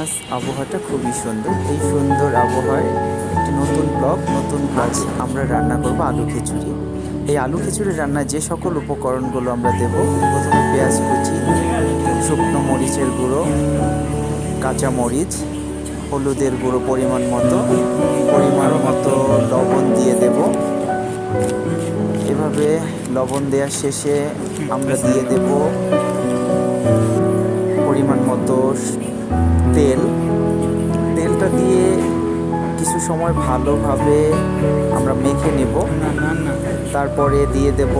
আজ আবহাওয়াটা খুবই সুন্দর। এই সুন্দর আবহাওয়ায় একটি নতুন ব্লগ, নতুন কাজ আমরা রান্না করব আলু খিচুড়ি। এই আলু খিচুড়ি রান্নায় যে সকল উপকরণগুলো আমরা দেব, প্রথমে পেঁয়াজ কুচি, শুকনো মরিচের গুঁড়ো, কাঁচা মরিচ, হলুদের গুঁড়ো পরিমাণ মতো পরিমাণ মতো লবণ দিয়ে দেব। এভাবে লবণ দেওয়ার শেষে আমরা দিয়ে দেব পরিমাণ মতো তেল তেলটা দিয়ে কিছু সময় ভালোভাবে আমরা মেখে নেব। তারপরে দিয়ে দেব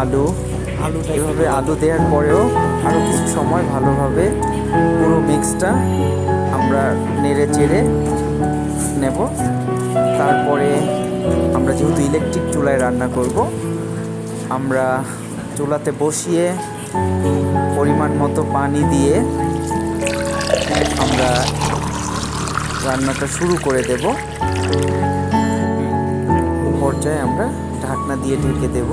আলু। আলুটা এভাবে আলু দেওয়ার পরেও আরও কিছু সময় ভালোভাবে পুরো মিক্সটা আমরা নেড়ে চেড়ে নেব। তারপরে আমরা যেহেতু ইলেকট্রিক চুলায় রান্না করব আমরা চুলাতে বসিয়ে পরিমাণ মতো পানি দিয়ে রান্নাটা শুরু করে দেব। পর্যায়ে আমরা ঢাকনা দিয়ে ঢেকে দেব।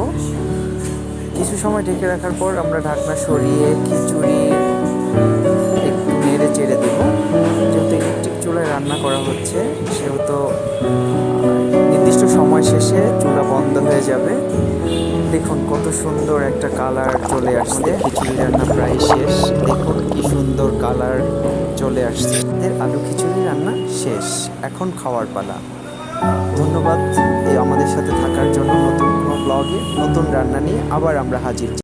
কিছু সময় ঢেকে রাখার পর আমরা ঢাকনা সরিয়ে খিচুড়ি একটু নেড়ে চেড়ে দেব। যেহেতু ইলেকট্রিক চুলায় রান্না করা হচ্ছে, সেহেতু নির্দিষ্ট সময় শেষে চুলা বন্ধ হয়ে যাবে। দেখুন কত সুন্দর একটা কালার চলে আসছে। খিচুড়ি রান্না প্রায় শেষ। দেখুন কি সুন্দর কালার। আসছে। আলু খিচুড়ি রান্না শেষ। এখন খাওয়ার পালা। ধন্যবাদ এই আমাদের সাথে থাকার জন্য নতুন কোনো ব্লগে নতুন রান্না নিয়ে আবার আমরা হাজির।